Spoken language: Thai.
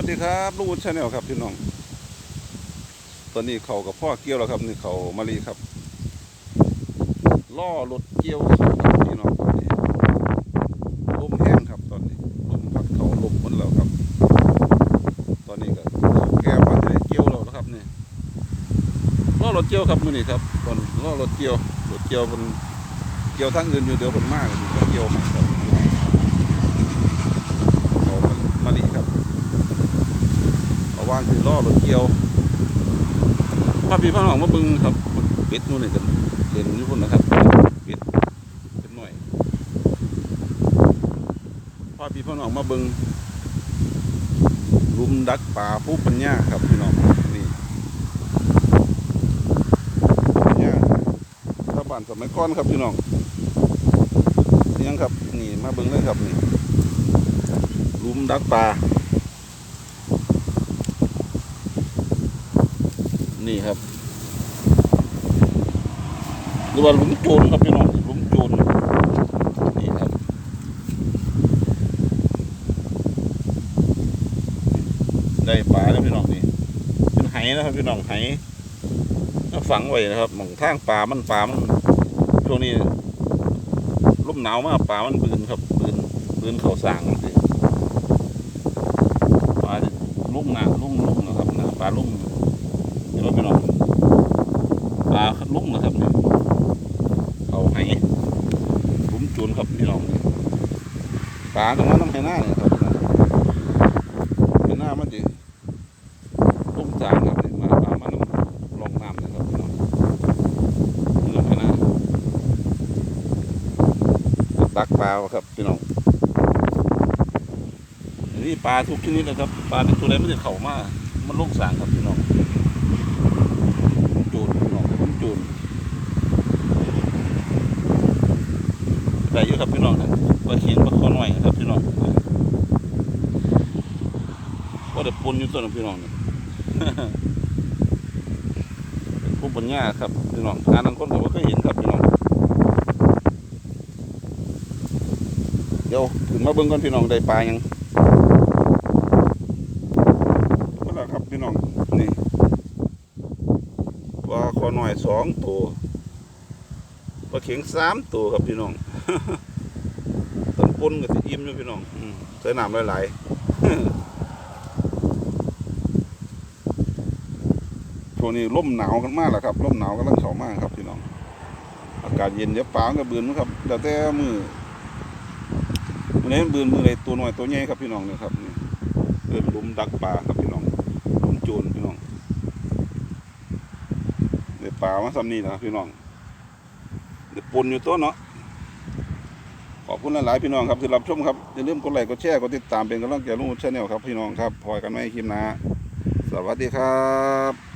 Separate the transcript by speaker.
Speaker 1: วัสดีครับลูกชาแนลครับพี่น้อง ตอนนี้เขากับพ่อเกี่ยวแล้วครับ นี่เขามารีครับ ล่อรถเกี่ยวพี่น้องตอนนี้ลมแห้งครับตอนนี้ลมพัดเขาลมหมดแล้วครับ ตอนนี้ก็แก้วมาจะได้เกี่ยวแล้วนะครับนี่ล่อรถเกี่ยวครับมือนี้ครับ ตอนล่อรถเกี่ยวรถเกี่ยวมันเกี่ยวทั้งอื่นอยู่เดี๋ยวมันมากก็เกี่ยวมาครับเขามารีครับ ระ ว่างคือล่อรถเกี่ยวพาพี่พ่อน้องมาบึงครับปิดนู่นนี่กันเล่นอยู่พุ่นนะครับปิดเป็นหน่อยพาพี่พ่อน้องมาบึงลุมดักป่าผู้ปัญญาครับพี่น้องนี่ปัญญาชาวบ้านสมัยก่อนครับพี่น้องนี่ยังครับนี่มาบึงเลยครับนี่ลุมดักป่า นี่ครับหรือว่าหลุมโจรครับพี่น้องหลุมโจรนี่ครับได้ปลาแล้วพี่น้องนี่เป็นไหนะครับพี่น้องไห้ฝังไว้นะครับมองทางปลามันปลามันช่วงนี้ลมหนาวมากปลามันบืนครับบืนบืนเขาสางปลาลุ่มหนาลุ่มลุ่มนะครับหนาปลาลุ่ม เห็นว่าพี่น้องปลาลุ่มนะครับเนี่ยเอาให้ลุ้มจูนครับ พี่น้องปลาตรงนั้นน้ำไห้หน้าเนี่ยครับไห้หน้ามันจะลุ่มจางครับพี่มาปลามันลงน้ำนะครับพี่น้องนี่น้ำไห้หน้าตักปลาครับพี่น้องนนี้ปลาทุกชนิดนะครับปลาเป็นตัวอะไรไม่ได้เข่ามากมันลงสางครับพี่น้อง จูนพี่น้องผมจูน ได้เยอะครับพี่น้องนะปลาเขียงปลาคอน้อยครับพี่น้องก็ได้ปนอยู่ตัวนึงพี่น้องนี่เป็นผู้ปัญญาครับพี่น้องงานนั้นคนก็บ่เคยเห็นครับพี่น้อง เดี๋ยวถึงมาเบิ่งกันพี่น้องได้ปลายังก็แล้วครับพี่น้องนี่ปลาคอหน่อยสองตัว ปลาเข็งสามตัวครับพี่น้องต้นปนกับสิอิ่มอยู่พี่น้องอใส่น้ำหลายๆช่วงนี้ร่มหนาวกันมากแหละครับร่มหนาวกำลังเข้ามากครับพี่น้อง อากาศเย็นเดี๋ยวปลามันก็บืนครับแต่แต่มือมือไหนมันบืนมือไหนตัวน้อยตัวใหญ่ครับพี่น้องเนี่ยครับนี่เดินลุมดักปลาครับพี่น้องลุมโจรพี่น้องเดี๋ยวป่ามาซ้ำนี่นะครับพี่น้อง ปนอยู่ตัวเนาะขอบคุณหลาย ๆ พี่น้องครับที่รับชมครับ อย่าลืมกดไลค์กดแชร์กดติดตามเป็นกำลังใจลุงชาแนลครับพี่น้องครับพอยกันไม่คลิปนะ สวัสดีครับ